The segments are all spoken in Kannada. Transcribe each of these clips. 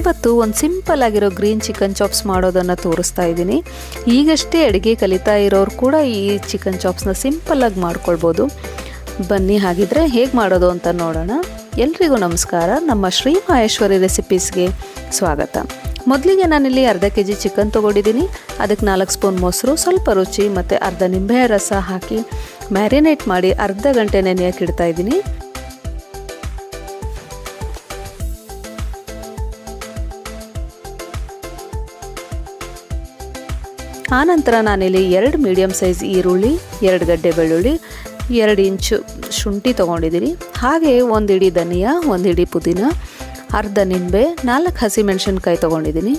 ಇವತ್ತು ಒಂದು ಸಿಂಪಲ್ ಆಗಿರೋ ಗ್ರೀನ್ ಚಿಕನ್ ಚಾಪ್ಸ್ ಮಾಡೋದನ್ನು ತೋರಿಸ್ತಾ ಇದ್ದೀನಿ. ಈಗಷ್ಟೇ ಅಡುಗೆ ಕಲಿತಾ ಇರೋರು ಕೂಡ ಈ ಚಿಕನ್ ಚಾಪ್ಸ್ನ ಸಿಂಪಲ್ಲಾಗಿ ಮಾಡ್ಕೊಳ್ಬೋದು. ಬನ್ನಿ, ಹಾಗಿದ್ರೆ ಹೇಗೆ ಮಾಡೋದು ಅಂತ ನೋಡೋಣ. ಎಲ್ರಿಗೂ ನಮಸ್ಕಾರ. ನಮ್ಮ ಶ್ರೀ ಮಹೇಶ್ವರಿ ರೆಸಿಪೀಸ್ಗೆ ಸ್ವಾಗತ. ಮೊದಲಿಗೆ ನಾನಿಲ್ಲಿ ಅರ್ಧ ಕೆ ಜಿ ಚಿಕನ್ ತೊಗೊಂಡಿದ್ದೀನಿ. ಅದಕ್ಕೆ ನಾಲ್ಕು ಸ್ಪೂನ್ ಮೊಸರು, ಸ್ವಲ್ಪ ರುಚಿ ಮತ್ತು ಅರ್ಧ ನಿಂಬೆ ರಸ ಹಾಕಿ ಮ್ಯಾರಿನೇಟ್ ಮಾಡಿ ಅರ್ಧ ಗಂಟೆ ನೆನೆಯಕ್ಕೆ ಇಡ್ತಾ ಇದ್ದೀನಿ. ಆನಂತರ ನಾನಿಲ್ಲಿ ಎರಡು ಮೀಡಿಯಮ್ ಸೈಜ್ ಈರುಳ್ಳಿ, ಎರಡು ಗಡ್ಡೆ ಬೆಳ್ಳುಳ್ಳಿ, ಎರಡು ಇಂಚು ಶುಂಠಿ ತೊಗೊಂಡಿದ್ದೀನಿ. ಹಾಗೆ ಒಂದು ಇಡೀ ಧನಿಯಾ, ಒಂದು ಇಡೀ ಪುದೀನ, ಅರ್ಧ ನಿಂಬೆ, ನಾಲ್ಕು ಹಸಿಮೆಣಸಿನ್ಕಾಯಿ ತೊಗೊಂಡಿದ್ದೀನಿ.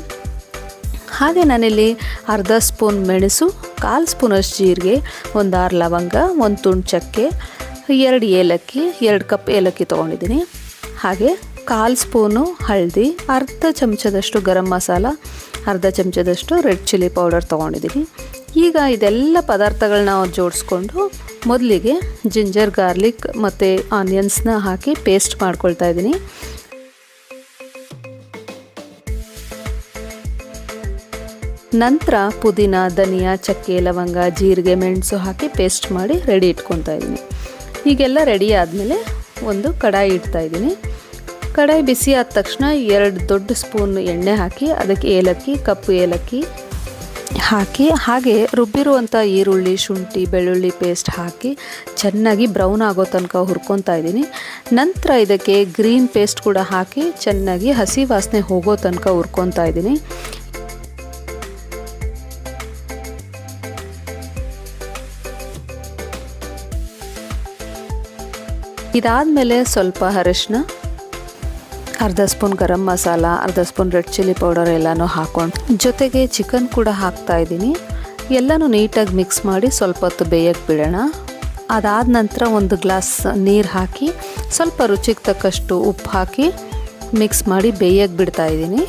ಹಾಗೆ ನಾನಿಲ್ಲಿ ಅರ್ಧ ಸ್ಪೂನ್ ಮೆಣಸು, ಕಾಲು ಸ್ಪೂನಷ್ಟು ಜೀರಿಗೆ, ಒಂದು ಆರು ಲವಂಗ, ಒಂದು ತುಂಡು ಚಕ್ಕೆ, ಎರಡು ಏಲಕ್ಕಿ, ಎರಡು ಕಪ್ ಏಲಕ್ಕಿ ತೊಗೊಂಡಿದ್ದೀನಿ. ಹಾಗೆ ಕಾಲು ಸ್ಪೂನು ಹಳದಿ, ಅರ್ಧ ಚಮಚದಷ್ಟು ಗರಂ ಮಸಾಲ, ಅರ್ಧ ಚಮಚದಷ್ಟು ರೆಡ್ ಚಿಲ್ಲಿ ಪೌಡರ್ ತೊಗೊಂಡಿದ್ದೀನಿ. ಈಗ ಇದೆಲ್ಲ ಪದಾರ್ಥಗಳನ್ನ ಜೋಡಿಸ್ಕೊಂಡು ಮೊದಲಿಗೆ ಜಿಂಜರ್, ಗಾರ್ಲಿಕ್ ಮತ್ತು ಆನಿಯನ್ಸ್ನ ಹಾಕಿ ಪೇಸ್ಟ್ ಮಾಡ್ಕೊಳ್ತಾ ಇದ್ದೀನಿ. ನಂತರ ಪುದೀನ, ಧನಿಯಾ, ಚಕ್ಕೆ, ಲವಂಗ, ಜೀರಿಗೆ, ಮೆಣಸು ಹಾಕಿ ಪೇಸ್ಟ್ ಮಾಡಿ ರೆಡಿ ಇಟ್ಕೊತಾ ಇದ್ದೀನಿ. ಈಗೆಲ್ಲ ರೆಡಿ ಆದಮೇಲೆ ಒಂದು ಕಡಾಯಿ ಇಡ್ತಾ ಇದ್ದೀನಿ. ಕಡಾಯಿ ಬಿಸಿ ಆದ ತಕ್ಷಣ ಎರಡು ದೊಡ್ಡ ಸ್ಪೂನ್ ಎಣ್ಣೆ ಹಾಕಿ, ಅದಕ್ಕೆ ಏಲಕ್ಕಿ, ಕಪ್ಪು ಏಲಕ್ಕಿ ಹಾಕಿ, ಹಾಗೆ ರುಬ್ಬಿರುವಂಥ ಈರುಳ್ಳಿ, ಶುಂಠಿ, ಬೆಳ್ಳುಳ್ಳಿ ಪೇಸ್ಟ್ ಹಾಕಿ ಚೆನ್ನಾಗಿ ಬ್ರೌನ್ ಆಗೋ ತನಕ ಹುರ್ಕೊತಾ ಇದ್ದೀನಿ. ನಂತರ ಇದಕ್ಕೆ ಗ್ರೀನ್ ಪೇಸ್ಟ್ ಕೂಡ ಹಾಕಿ ಚೆನ್ನಾಗಿ ಹಸಿ ವಾಸನೆ ಹೋಗೋ ತನಕ ಹುರ್ಕೊತಾ ಇದ್ದೀನಿ. ಇದಾದಮೇಲೆ ಸ್ವಲ್ಪ ಅರಶಿನ ಅರ್ಧ ಸ್ಪೂನ್ ಗರಂ ಮಸಾಲ, ಅರ್ಧ ಸ್ಪೂನ್ ರೆಡ್ ಚಿಲ್ಲಿ ಪೌಡರ್ ಎಲ್ಲನೂ ಹಾಕೊಂಡು ಜೊತೆಗೆ ಚಿಕನ್ ಕೂಡ ಹಾಕ್ತಾ ಇದ್ದೀನಿ. ಎಲ್ಲನೂ ನೀಟಾಗಿ ಮಿಕ್ಸ್ ಮಾಡಿ ಸ್ವಲ್ಪ ಹೊತ್ತು ಬೇಯಕ್ಕೆ ಬಿಡೋಣ. ಅದಾದ ನಂತರ ಒಂದು ಗ್ಲಾಸ್ ನೀರು ಹಾಕಿ ಸ್ವಲ್ಪ ರುಚಿಗೆ ತಕ್ಕಷ್ಟು ಉಪ್ಪು ಹಾಕಿ ಮಿಕ್ಸ್ ಮಾಡಿ ಬೇಯಕ್ಕೆ ಬಿಡ್ತಾ ಇದ್ದೀನಿ.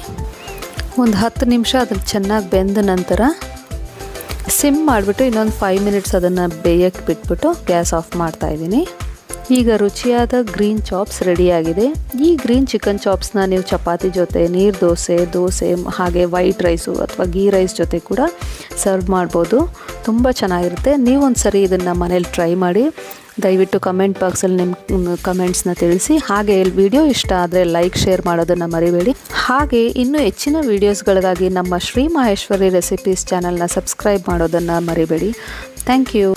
ಒಂದು ಹತ್ತು ನಿಮಿಷ ಅದನ್ನು ಚೆನ್ನಾಗಿ ಬೆಂದ ನಂತರ ಸಿಮ್ ಮಾಡಿಬಿಟ್ಟು ಇನ್ನೊಂದು ಫೈವ್ ಮಿನಿಟ್ಸ್ ಅದನ್ನು ಬೇಯಕ್ಕೆ ಬಿಟ್ಬಿಟ್ಟು ಗ್ಯಾಸ್ ಆಫ್ ಮಾಡ್ತಾ ಇದ್ದೀನಿ. ಈಗ ರುಚಿಯಾದ ಗ್ರೀನ್ ಚಾಪ್ಸ್ ರೆಡಿಯಾಗಿದೆ. ಈ ಗ್ರೀನ್ ಚಿಕನ್ ಚಾಪ್ಸ್ನ ನೀವು ಚಪಾತಿ ಜೊತೆ, ನೀರು ದೋಸೆ ದೋಸೆ ಹಾಗೆ ವೈಟ್ ರೈಸು ಅಥವಾ ಗೀ ರೈಸ್ ಜೊತೆ ಕೂಡ ಸರ್ವ್ ಮಾಡ್ಬೋದು. ತುಂಬ ಚೆನ್ನಾಗಿರುತ್ತೆ. ನೀವೊಂದು ಸರಿ ಇದನ್ನು ಮನೇಲಿ ಟ್ರೈ ಮಾಡಿ. ದಯವಿಟ್ಟು ಕಮೆಂಟ್ ಬಾಕ್ಸಲ್ಲಿ ನಿಮ್ಮ ಕಮೆಂಟ್ಸ್ನ ತಿಳಿಸಿ. ಹಾಗೆ ವಿಡಿಯೋ ಇಷ್ಟ ಆದರೆ ಲೈಕ್, ಶೇರ್ ಮಾಡೋದನ್ನು ಮರಿಬೇಡಿ. ಹಾಗೆ ಇನ್ನೂ ಹೆಚ್ಚಿನ ವೀಡಿಯೋಸ್ಗಳಿಗಾಗಿ ನಮ್ಮ ಶ್ರೀ ಮಹೇಶ್ವರಿ ರೆಸಿಪೀಸ್ ಚಾನಲ್ನ ಸಬ್ಸ್ಕ್ರೈಬ್ ಮಾಡೋದನ್ನು ಮರಿಬೇಡಿ. Thank you.